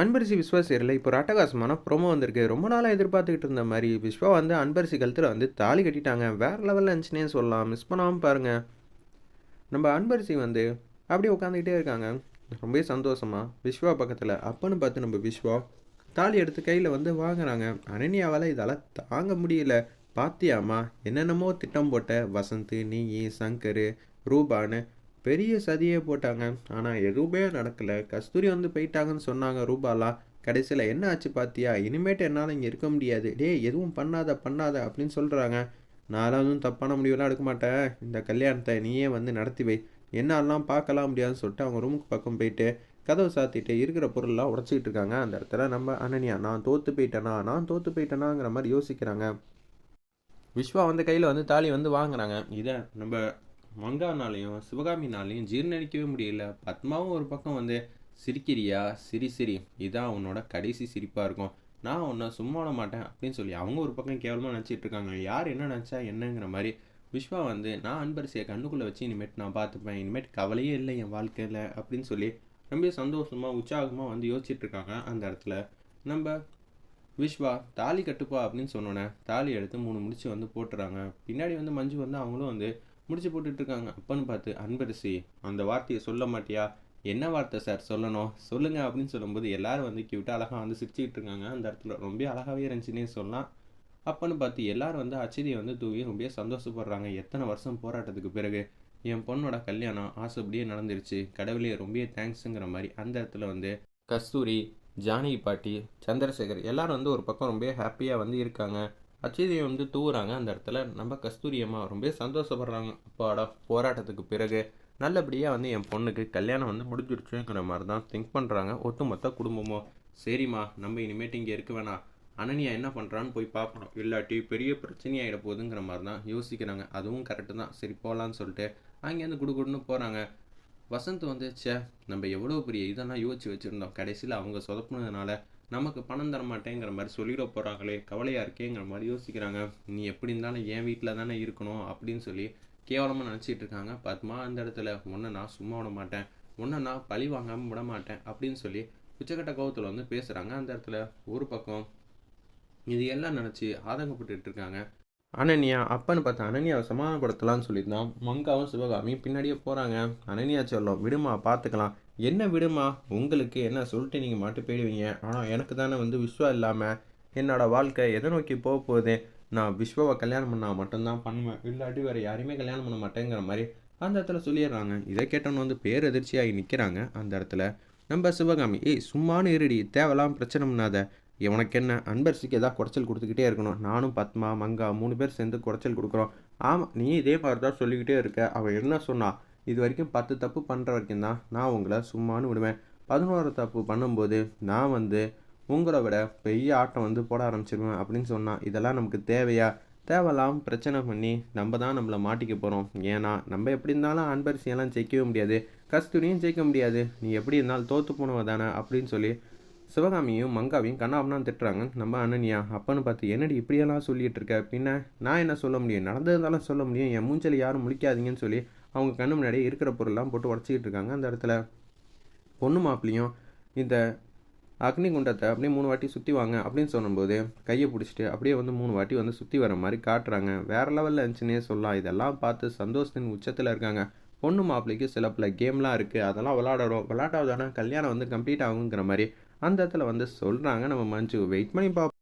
அன்பரிசி விஸ்வா சீரியலில் இப்போ ஒரு அட்டகாசமான ப்ரோமோ வந்திருக்கு. ரொம்ப நாளாக எதிர்பார்த்துக்கிட்டு இருந்த மாதிரி விஸ்வா வந்து அன்பரிசி கழுத்தில் வந்து தாலி கட்டிட்டாங்க. வேறு லெவலில் இருந்துச்சுனே சொல்லலாம். மிஸ் பண்ணாமல் பாருங்கள் நம்ம அன்பரிசி வந்து அப்படியே உட்காந்துக்கிட்டே இருக்காங்க. ரொம்ப சந்தோஷமா விஸ்வா பக்கத்தில். அப்பன்னு பார்த்து நம்ம விஸ்வா தாலி எடுத்து கையில் வந்து வாங்குறாங்க. அனன்யாவால் இதால் தாங்க முடியல. பாத்தியாமா என்னென்னமோ திட்டம் போட்ட வசந்த் நீ சங்கர் ரூபான்னு பெரிய சதியே போட்டாங்க. ஆனால் எதுவுமே நடக்கலை. கஸ்தூரி வந்து போயிட்டாங்கன்னு சொன்னாங்க ரூபாலாம் கடைசியில் என்ன ஆச்சு பார்த்தியா இனிமேட்டு என்னால் இங்கே இருக்க முடியாது. டேய் எதுவும் பண்ணாத பண்ணாத அப்படின்னு சொல்கிறாங்க நானும் தப்பான முடிவெல்லாம் எடுக்க மாட்டேன். இந்த கல்யாணத்தை நீயே வந்து நடத்தி வை. என்னெல்லாம் பார்க்கலாம் முடியாதுன்னு சொல்லிட்டு அவங்க ரூமுக்கு பக்கம் போயிட்டு கதவை சாத்திட்டு இருக்கிற பொருள்லாம் உடச்சிக்கிட்டு இருக்காங்க. அந்த இடத்துல நம்ம அனனியா நான் தோற்று போயிட்டேனா? நான் தோற்று போயிட்டேனாங்கிற மாதிரி யோசிக்கிறாங்க. விஸ்வா வந்து கையில் வந்து தாலி வந்து வாங்குறாங்க. இதை நம்ம மங்கானாலையும் சிவகாமினாலையும் ஜீர்ணிக்கவே முடியல. பத்மாவும் ஒரு பக்கம் வந்து சிரிக்கிறியா? சிரி சிரி. இதான் உன்னோட கடைசி சிரிப்பாக இருக்கும். நான் உன்னை சும்மா விட மாட்டேன். அப்படின்னு சொல்லி அவங்க ஒரு பக்கம் கேவலமாக நினச்சிட்டு இருக்காங்க. யார் என்ன நினச்சா என்னங்கிற மாதிரி விஸ்வா வந்து நான் அன்பரிசியை கண்ணுக்குள்ளே வச்சு இனிமேட்டு நான் பார்த்துப்பேன். இனிமேட்டு கவலையே இல்லை என் வாழ்க்கையில். அப்படின்னு சொல்லி ரொம்ப சந்தோஷமாக உற்சாகமாக வந்து யோசிச்சுட்டு இருக்காங்க அந்த இடத்துல. நம்ம விஸ்வா தாலி கட்டுப்பா அப்படின்னு சொன்னோன்னே தாலி எடுத்து மூணு முடிச்சு வந்து போட்டுறாங்க. பின்னாடி வந்து மஞ்சு வந்து அவங்களும் வந்து முடிச்சு போட்டுட்ருக்காங்க. அப்பன்னு பார்த்து அன்பரசி அந்த வார்த்தையை சொல்ல மாட்டியா? என்ன வார்த்தை சார் சொல்லணும்? சொல்லுங்க அப்படின்னு சொல்லும்போது எல்லாரும் வந்து கியூட்டாக அழகாக வந்து சிரிச்சுக்கிட்டு இருக்காங்க அந்த இடத்துல ரொம்ப அழகாகவே இருந்துச்சுன்னே சொல்லலாம். அப்பன்னு பார்த்து எல்லாரும் வந்து அச்சதியை வந்து தூவி ரொம்ப சந்தோஷப்படுறாங்க. எத்தனை வருஷம் போராட்டத்துக்கு பிறகு என் பொண்ணோட கல்யாணம் ஆசைப்படியே நடந்துருச்சு. கடவுளே ரொம்ப தேங்க்ஸுங்கிற மாதிரி. அந்த இடத்துல வந்து கஸ்தூரி ஜானகி பாட்டி சந்திரசேகர் எல்லாரும் வந்து ஒரு பக்கம் ரொம்ப ஹாப்பியாக வந்து இருக்காங்க. அச்சதியை வந்து தூவுறாங்க அந்த இடத்துல. நம்ம கஸ்தூரியம்மா ரொம்ப சந்தோஷப்படுறாங்க. அப்பாடா போராட்டத்துக்கு பிறகு நல்லபடியாக வந்து என் பொண்ணுக்கு கல்யாணம் வந்து முடிஞ்சிருச்சுங்கிற மாதிரி தான் திங்க் பண்ணுறாங்க ஒட்டுமொத்த குடும்பமோ சரிம்மா நம்ம இனிமேட்டு இங்கே இருக்க வேணாம். அனனியா என்ன பண்ணுறான்னு போய் பார்க்கணும் இல்லாட்டி பெரிய பிரச்சனையாகிட போகுதுங்கிற மாதிரி தான் யோசிக்கிறாங்க. அதுவும் கரெக்டு தான். சரி போகலான்னு சொல்லிட்டு அங்கேருந்து குடுகுடுன்னு போகிறாங்க வசந்த் வந்து சே நம்ம எவ்வளோ பெரிய இதெல்லாம் யோசிச்சு வச்சுருந்தோம். கடைசியில் அவங்க சொதப்புனதுனால நமக்கு பணம் தர மாட்டேங்கிற மாதிரி சொல்லிட போகிறாங்களே கவலையாக இருக்கேங்கிற மாதிரி யோசிக்கிறாங்க. நீ எப்படி இருந்தாலும் என் வீட்டில் தானே இருக்கணும் அப்படின்னு சொல்லி கேவலமாக நினச்சிட்டு இருக்காங்க. பத்மா அந்த இடத்துல ஒன்று நான் சும்மா விட மாட்டேன் ஒன்று நான் பழி வாங்காமல் விட மாட்டேன் அப்படின்னு சொல்லி உச்சக்கட்ட கோபத்தில் வந்து பேசுகிறாங்க அந்த இடத்துல ஒரு பக்கம் இது எல்லாம் நினச்சி ஆதங்கப்பட்டு இருக்காங்க. அனன்யா அப்பன்னு பார்த்தா அனன்யாவை சமாதானப்படுத்தலாம்னு சொல்லியிருந்தான் மங்காவும் சிவகாமியும் பின்னாடியே போகிறாங்க அனன்யா சொல்லும் விடுமா பார்த்துக்கலாம் என்ன விடுமா உங்களுக்கு என்ன சொல்லிட்டு நீங்கள் மாட்டு போயிடுவீங்க? ஆனால் எனக்கு தானே வந்து விஸ்வா இல்லாமல் என்னோடய வாழ்க்கை எதை நோக்கி போக போகுது? நான் விஸ்வாவை கல்யாணம் பண்ணால் மட்டும்தான் பண்ணுவேன். இல்லாட்டி வேறு யாரையுமே கல்யாணம் பண்ண மாட்டேங்கிற மாதிரி அந்த இடத்துல சொல்லிடுறாங்க. இதை கேட்டோன்னு வந்து பேரதிர்ச்சியாகி நிற்கிறாங்க அந்த இடத்துல நம்ம சிவகாமி ஏய் சும்மானு இருடி தேவையில்லாமல் பிரச்சனை பண்ணாத. உனக்கு என்ன அன்பரசிக்கு எதாவது குறைச்சல் கொடுத்துக்கிட்டே இருக்கணும். நானும் பத்மா மங்கா மூணு பேர் சேர்ந்து குறைச்சல் கொடுக்குறோம். ஆமாம் நீ இதே மாதிரி தான் சொல்லிக்கிட்டே இருக்க. அவள் என்ன சொன்னா இது வரைக்கும் பத்து தப்பு பண்ணுற வரைக்கும் தான் நான் உங்களை சும்மானு விடுவேன். பதினோரு தப்பு பண்ணும்போது நான் வந்து உங்களை விட பெரிய ஆட்டம் வந்து போட ஆரம்பிச்சிருவேன் அப்படின்னு சொன்னால் இதெல்லாம் நமக்கு தேவையா? தேவையில்லாம் பிரச்சனை பண்ணி நம்ம தான் நம்மளை மாட்டிக்க போகிறோம் ஏன்னா நம்ம எப்படி இருந்தாலும் அன்பரிசியெல்லாம் ஜெயிக்கவே முடியாது. கஸ்தூரியும் ஜெயிக்க முடியாது. நீ எப்படி இருந்தாலும் தோற்று போனவ தானே அப்படின்னு சொல்லி சிவகாமியும் மங்காவையும் கண்ணாபனான்னு திட்டுறாங்க. நம்ம அண்ணனியா அப்பன்னு பார்த்து என்னடி இப்படியெல்லாம் சொல்லிகிட்டு இருக்க? பின்ன நான் என்ன சொல்ல முடியும்? நடந்ததாலும் சொல்ல முடியும்? என் மூஞ்சல் யாரும் முழிக்காதீங்கன்னு சொல்லி அவங்க கண்ணு முன்னாடியே இருக்கிற பொருள்லாம் போட்டு உடச்சிக்கிட்டு இருக்காங்க. அந்த இடத்துல பொண்ணு மாப்பிளையும் இந்த அக்னி குண்டத்தை அப்படியே மூணு வாட்டி சுற்றி வாங்க அப்படின்னு சொன்னபோது கையை பிடிச்சிட்டு அப்படியே வந்து மூணு வாட்டி வந்து சுற்றி வர மாதிரி காட்டுறாங்க. வேறு லெவலில் இருந்துச்சுன்னே சொல்லலாம். இதெல்லாம் பார்த்து சந்தோஷத்தின் உச்சத்தில் இருக்காங்க. பொண்ணு மாப்பிள்ளைக்கு சில பல கேம்லாம் இருக்குது அதெல்லாம் விளாடறோம் விளாட்டாதானே கல்யாணம் வந்து கம்ப்ளீட் ஆகுங்கிற மாதிரி அந்த இடத்துல வந்து சொல்கிறாங்க நம்ம மஞ்சு. வெயிட் பண்ணி பார்ப்போம்